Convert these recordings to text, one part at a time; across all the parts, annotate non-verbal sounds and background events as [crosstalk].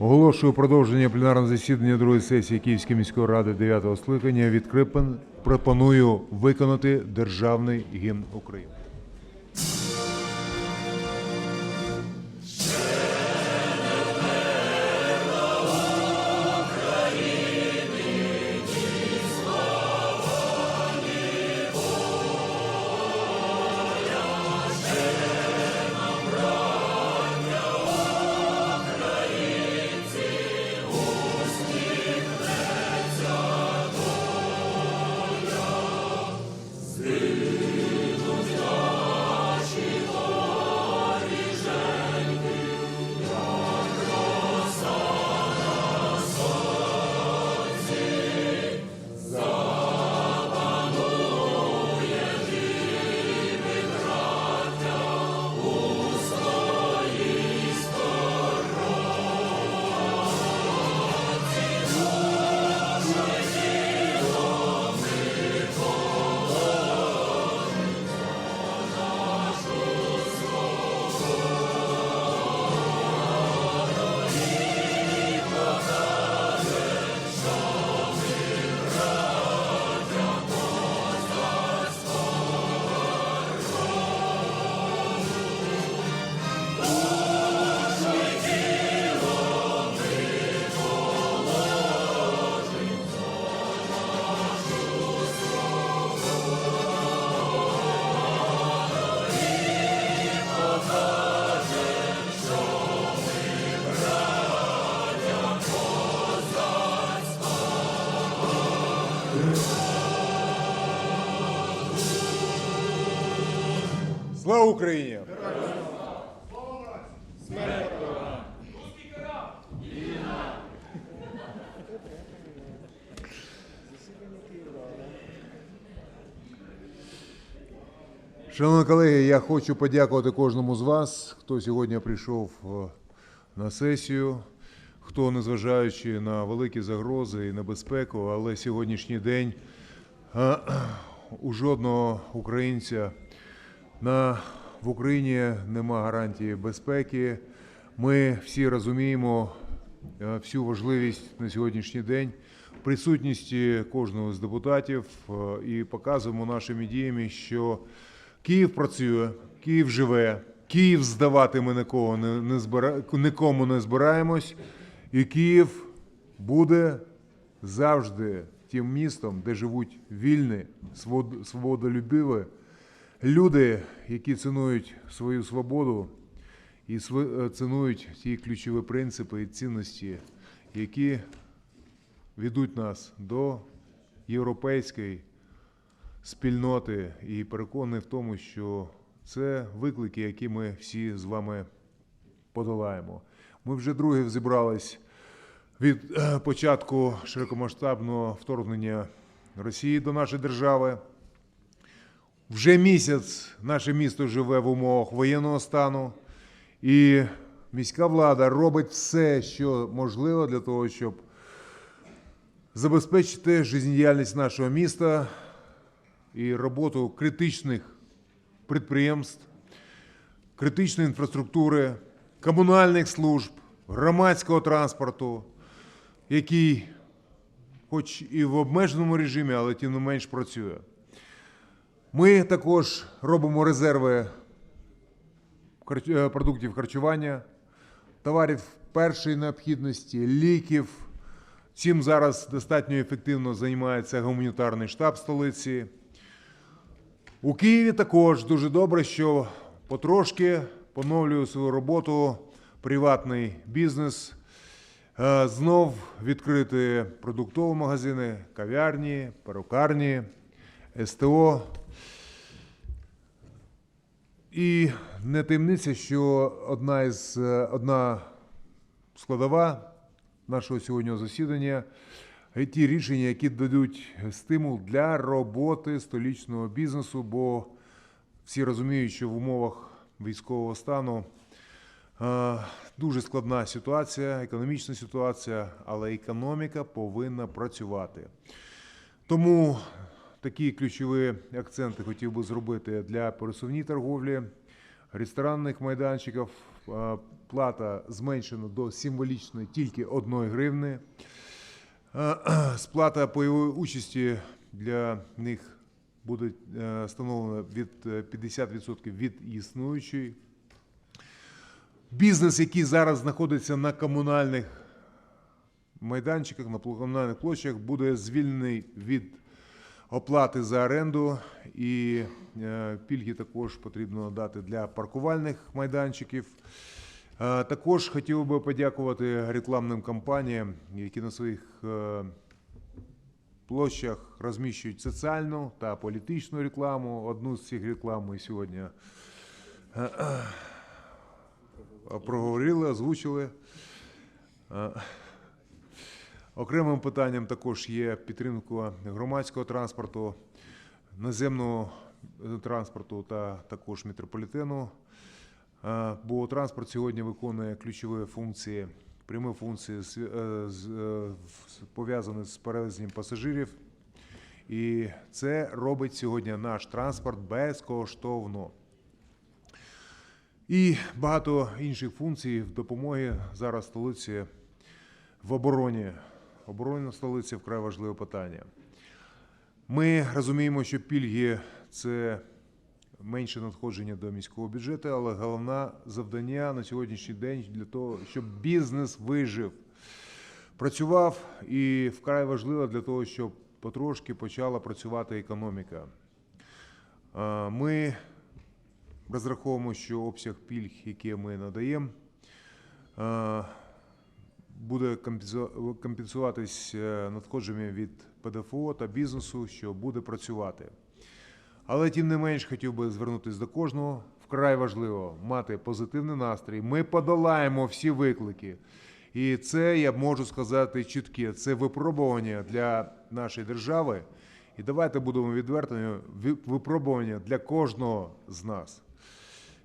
Оголошую продовження пленарного засідання другої сесії Київської міської ради 9-го скликання. Відкрипен пропоную виконати державний гімн України. Україні! Шановні колеги, я хочу подякувати кожному з вас, хто сьогодні прийшов е, на сесію, хто, незважаючи на великі загрози і небезпеку, але сьогоднішній день е, у жодного українця на, в Україні нема гарантії безпеки. Ми всі розуміємо е, всю важливість на сьогоднішній день присутності кожного з депутатів е, і показуємо нашими діями, що Київ працює, Київ живе, Київ здавати ми нікого не, не збира... нікому не збираємось, і Київ буде завжди тим містом, де живуть вільні, свободолюбиві люди, які цінують свою свободу і е, цінують ті ключові принципи і цінності, які ведуть нас до європейської спільноти і переконаний в тому, що це виклики, які ми всі з вами подолаємо. Ми вже друге зібрались від е, початку широкомасштабного вторгнення Росії до нашої держави. Вже місяць наше місто живе в умовах воєнного стану, і міська влада робить все, що можливо для того, щоб забезпечити життєдіяльність нашого міста і роботу критичних підприємств, критичної інфраструктури, комунальних служб, громадського транспорту, який, хоч і в обмеженому режимі, але тим не менш працює. Ми також робимо резерви е, продуктів харчування, товарів першої необхідності, ліків. Цим зараз достатньо ефективно займається гуманітарний штаб столиці. У Києві також дуже добре, що потрошки поновлює свою роботу приватний бізнес. Е, Знов відкрити продуктові магазини, кав'ярні, перукарні, СТО. І не таємниця, що одна із е, одна складова нашого сьогоднішнього засідання ті рішення, які дадуть стимул для роботи столічного бізнесу, бо всі розуміють, що в умовах військового стану е, дуже складна ситуація, економічна ситуація, але економіка повинна працювати. Тому такі ключові акценти хотів би зробити для пересувній торговлі, ресторанних майданчиків, е, плата зменшена до символічної тільки 1 гривни. Е, [clears throat] Сплата пайової участі для них буде е, встановлена від е, 50% від існуючої. Бізнес, який зараз знаходиться на комунальних майданчиках, на комунальних площах, буде звільнений від оплати за оренду, і е, пільги також потрібно дати для паркувальних майданчиків. Е, Також хотів би подякувати рекламним компаніям, які на своїх е, площах розміщують соціальну та політичну рекламу. Одну з цих реклам ми сьогодні проговорили, озвучили. Окремим питанням також є підтримка громадського транспорту, наземного е, транспорту та також метрополітену. Е, Бо транспорт сьогодні виконує ключові функції, прямі функції е, пов'язані з перевезенням пасажирів. І це робить сьогодні наш транспорт безкоштовно. І багато інших функцій в допомоги зараз столиці в обороні. Оборона столиці вкрай важливе питання. Ми розуміємо, що пільги це менше надходження до міського бюджету, але головне завдання на сьогоднішній день для того, щоб бізнес вижив, працював і вкрай важливо для того, щоб потрошки почала працювати економіка. Ми розраховуємо, що обсяг пільг, які ми надаємо, буде компенсу- компенсуватись е, від ПДФО та бізнесу, що буде працювати. Але тим не менш хотів би звернутися до кожного. Вкрай важливо мати позитивний настрій. Ми подолаємо всі виклики. І це я можу сказати чітке. Це випробування для нашої держави. І давайте будемо відвертими. Випробування для кожного з нас.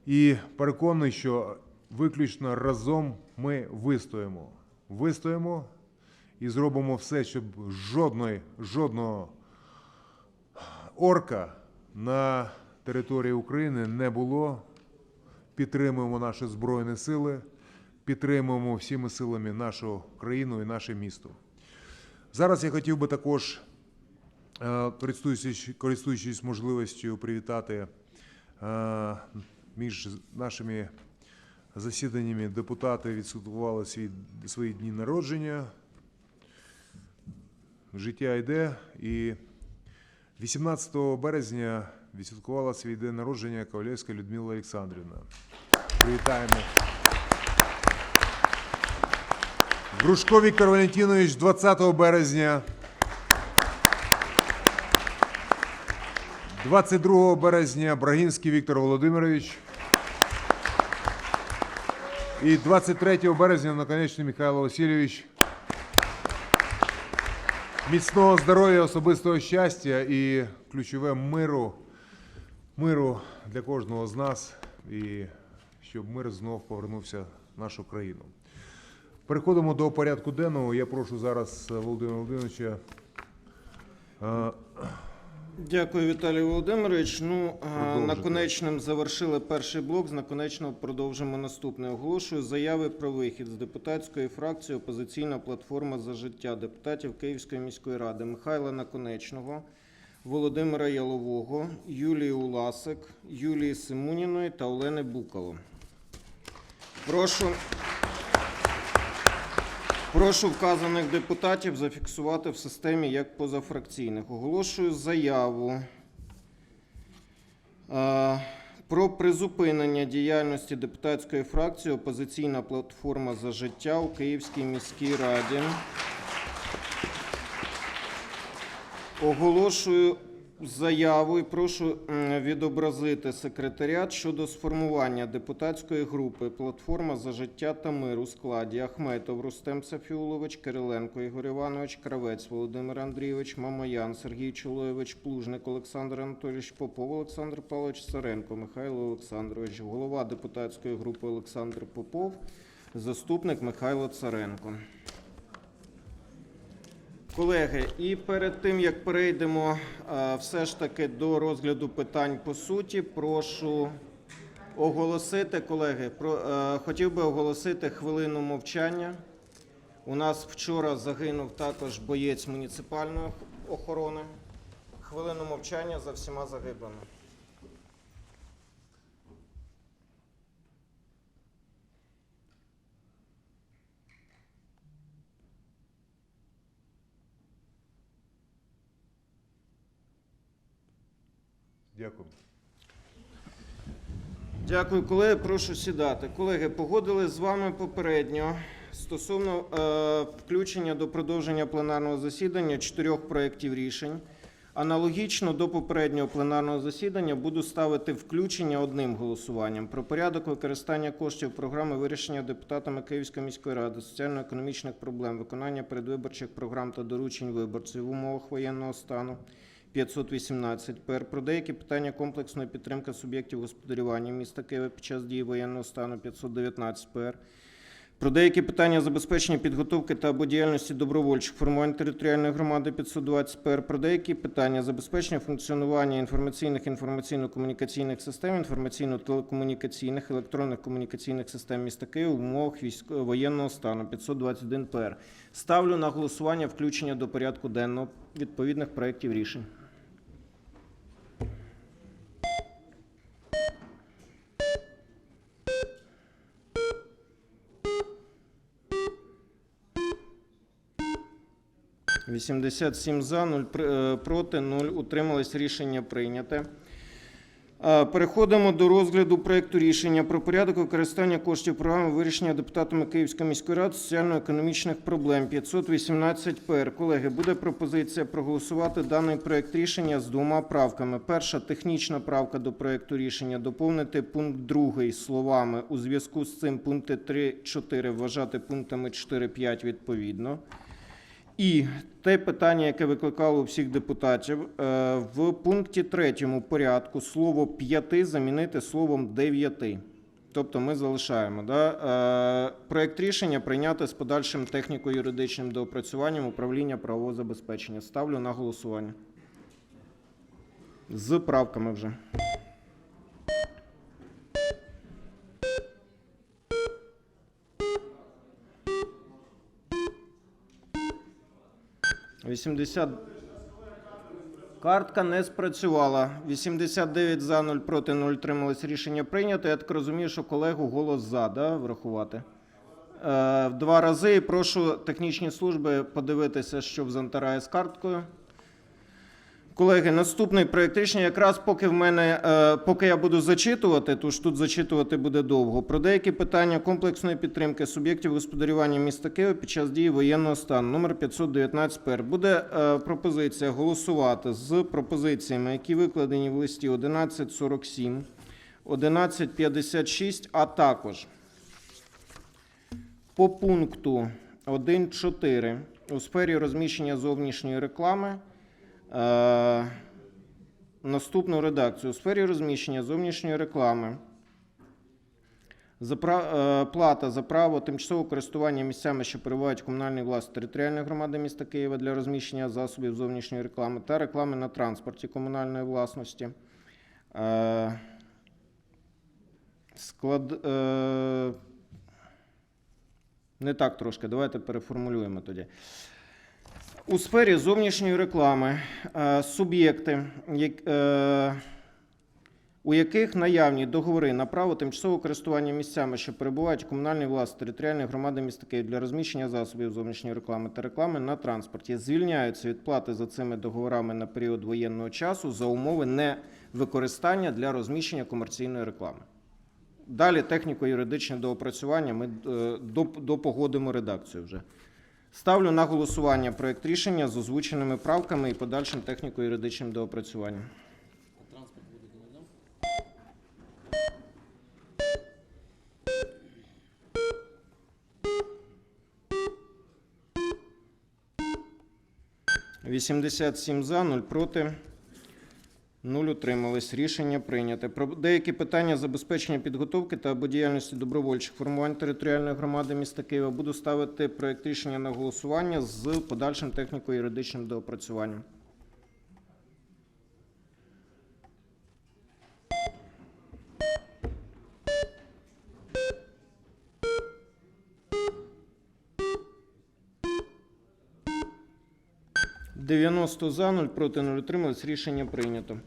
І переконаний, що виключно разом ми вистоїмо. Вистоїмо і зробимо все, щоб жодної, жодного орка на території України не було. Підтримуємо наші Збройні сили, підтримуємо всіми силами нашу країну і наше місто. Зараз я хотів би також, е, користуючись, користуючись можливістю, привітати е, між нашими засіданнями депутати відсвяткували свій, свої дні народження. Життя йде і 18 березня відсвяткувала свій день народження Ковалєвська Людмила Олександрівна. Привітаємо. Грушко Віктор Валентинович 20 березня. 22 березня Брагінський Віктор Володимирович. І 23 березня наконечний Михайло Васильович. Міцного здоров'я, особистого щастя і ключове миру, миру для кожного з нас, і щоб мир знов повернувся в нашу країну. Переходимо до порядку денного. Я прошу зараз е, Володимира Володимировича. Дякую, Віталій Володимирович. Ну, наконечним завершили перший блок. З наконечного продовжимо наступне. Оголошую заяви про вихід з депутатської фракції Опозиційна платформа за життя депутатів Київської міської ради Михайла Наконечного, Володимира Ялового, Юлії Уласик, Юлії Симуніної та Олени Букало. Прошу. Прошу вказаних депутатів зафіксувати в системі як позафракційних. Оголошую заяву е, про призупинення діяльності депутатської фракції Опозиційна платформа за життя у Київській міській раді. Оголошую заяву і прошу відобразити секретаріат щодо сформування депутатської групи Платформа за життя та мир у складі Ахметов Рустем Сафіулович, Кириленко Ігор Іванович, Кравець Володимир Андрійович, Мамоян Сергій Чолоєвич, Плужник Олександр Анатолійович, Попов Олександр Павлович, Саренко Михайло Олександрович, голова депутатської групи Олександр Попов, заступник Михайло Царенко. Колеги, і перед тим як перейдемо е, все ж таки до розгляду питань по суті, прошу оголосити, колеги, про, е, хотів би оголосити хвилину мовчання. У нас вчора загинув також боєць муніципальної охорони. Хвилину мовчання за всіма загиблими. Дякую, колеги. Прошу сідати. Колеги, погодили з вами попередньо стосовно е, включення до продовження пленарного засідання чотирьох проєктів рішень. Аналогічно до попереднього пленарного засідання буду ставити включення одним голосуванням про порядок використання коштів програми вирішення депутатами Київської міської ради соціально-економічних проблем, виконання передвиборчих програм та доручень виборців в умовах воєнного стану. 518 ПР про деякі питання комплексної підтримки суб'єктів господарювання міста Києва під час дії воєнного стану 519 ПР про деякі питання забезпечення підготовки та або діяльності добровольчих формувань територіальної громади 520 ПР про деякі питання забезпечення функціонування інформаційних інформаційно-комунікаційних систем, інформаційно-телекомунікаційних електронних комунікаційних систем міста Києва в умовах військо- воєнного стану 521 ПР. Ставлю на голосування включення до порядку денного відповідних проєктів рішень. Вісімдесят сім за, 0 проти, 0 утримались. Рішення прийняте. Переходимо до розгляду проекту рішення про порядок використання коштів програми вирішення депутатами Київської міської ради соціально-економічних проблем 518 ПР. Колеги, буде пропозиція проголосувати даний проект рішення з двома правками. Перша технічна правка до проекту рішення доповнити пункт 2 словами у зв'язку з цим пункти 3-4 вважати пунктами 4-5 відповідно. І те питання, яке викликало у всіх депутатів, е, в пункті третьому порядку слово п'яти замінити словом дев'яти. Тобто ми залишаємо. Да? Е, Проект рішення прийняти з подальшим техніко-юридичним доопрацюванням управління правового забезпечення. Ставлю на голосування. З правками вже. Вісімдесят. Картка не спрацювала. 89 за, 0 проти, 0 тримались. Рішення прийнято. Я так розумію, що колегу голос за, да, врахувати. Е, в два рази. І Прошу технічні служби подивитися, що в Зантарає з карткою. Колеги, наступний проект рішення, якраз поки в мене, е, поки я буду зачитувати, тож тут зачитувати буде довго. Про деякі питання комплексної підтримки суб'єктів господарювання міста Києва під час дії воєнного стану, номер 519 ПР. Буде е, пропозиція голосувати з пропозиціями, які викладені в листі 1147, 1156, а також по пункту 1.4 у сфері розміщення зовнішньої реклами. Е, наступну редакцію. У сфері розміщення зовнішньої реклами е, плата за право тимчасового користування місцями, що перебувають комунальній власності територіальної громади міста Києва для розміщення засобів зовнішньої реклами та реклами на транспорті комунальної власності. Е, Склад... Не так трошки, давайте переформулюємо тоді. У сфері зовнішньої реклами е, суб'єкти, е, у яких наявні договори на право тимчасового користування місцями, що перебувають в комунальній власності територіальної громади міста Київ для розміщення засобів зовнішньої реклами та реклами на транспорті, звільняються від плати за цими договорами на період воєнного часу за умови невикористання для розміщення комерційної реклами. Далі техніко-юридичне доопрацювання. Ми е, доп- допогодимо редакцію вже. Ставлю на голосування проект рішення з озвученими правками і подальшим техніко-юридичним доопрацюванням. Вісімдесят сім за, нуль проти. Нуль утримались. Рішення прийняте. Про деякі питання забезпечення підготовки та або діяльності добровольчих формувань територіальної громади міста Києва буду ставити проект рішення на голосування з подальшим техніко-юридичним доопрацюванням. 90 за, 0 проти 0 утримались. Рішення прийнято.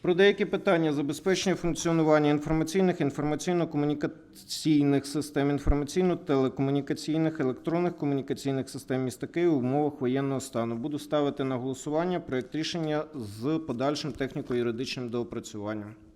Про деякі питання забезпечення функціонування інформаційних, інформаційно-комунікаційних систем, інформаційно-телекомунікаційних, електронних комунікаційних систем міста Києва в умовах воєнного стану. Буду ставити на голосування проект рішення з подальшим техніко-юридичним доопрацюванням. –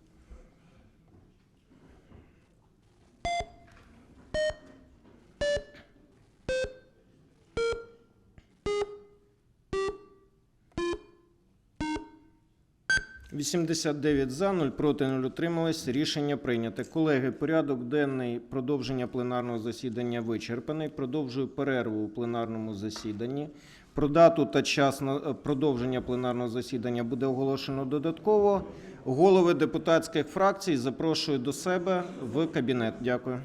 89 за, 0 проти, 0 утримались. Рішення прийнято. Колеги, порядок денний продовження пленарного засідання вичерпаний. Продовжую перерву у пленарному засіданні. Про дату та час е, продовження пленарного засідання буде оголошено додатково. Голови депутатських фракцій запрошую до себе в кабінет. Дякую.